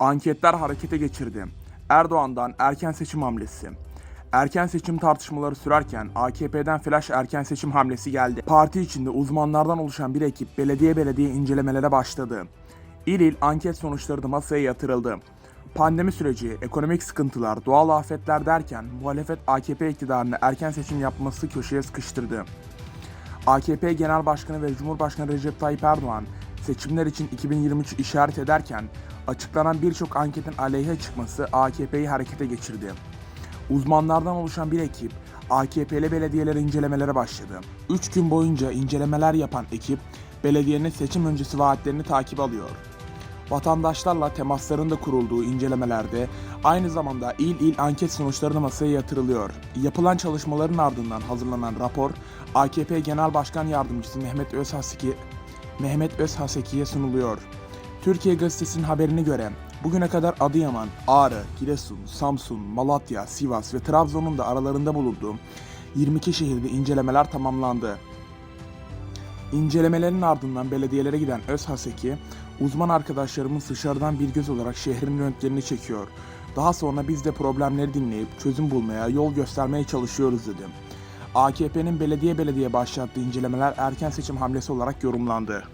Anketler harekete geçirdi. Erdoğan'dan erken seçim hamlesi. Erken seçim tartışmaları sürerken AKP'den flash erken seçim hamlesi geldi. Parti içinde uzmanlardan oluşan bir ekip belediye belediye incelemelere başladı. İl il anket sonuçları da masaya yatırıldı. Pandemi süreci, ekonomik sıkıntılar, doğal afetler derken muhalefet AKP iktidarını erken seçim yapması köşeye sıkıştırdı. AKP Genel Başkanı ve Cumhurbaşkanı Recep Tayyip Erdoğan seçimler için 2023 işaret ederken açıklanan birçok anketin aleyhe çıkması AKP'yi harekete geçirdi. Uzmanlardan oluşan bir ekip AKP'li belediyeleri incelemelere başladı. 3 gün boyunca incelemeler yapan ekip belediyenin seçim öncesi vaatlerini takip alıyor. Vatandaşlarla temasların da kurulduğu incelemelerde aynı zamanda il il anket sonuçları da masaya yatırılıyor. Yapılan çalışmaların ardından hazırlanan rapor AKP Genel Başkan Yardımcısı Mehmet Özhaseki Mehmet Özhaseki'ye sunuluyor. Türkiye Gazetesi'nin haberine göre bugüne kadar Adıyaman, Ağrı, Giresun, Samsun, Malatya, Sivas ve Trabzon'un da aralarında bulunduğu 22 şehirde incelemeler tamamlandı. İncelemelerin ardından belediyelere giden Özhaseki, uzman arkadaşlarımız dışarıdan bir göz olarak şehrin röntgenini çekiyor. Daha sonra biz de problemleri dinleyip çözüm bulmaya, yol göstermeye çalışıyoruz dedi. AKP'nin belediye belediye başlattığı incelemeler erken seçim hamlesi olarak yorumlandı.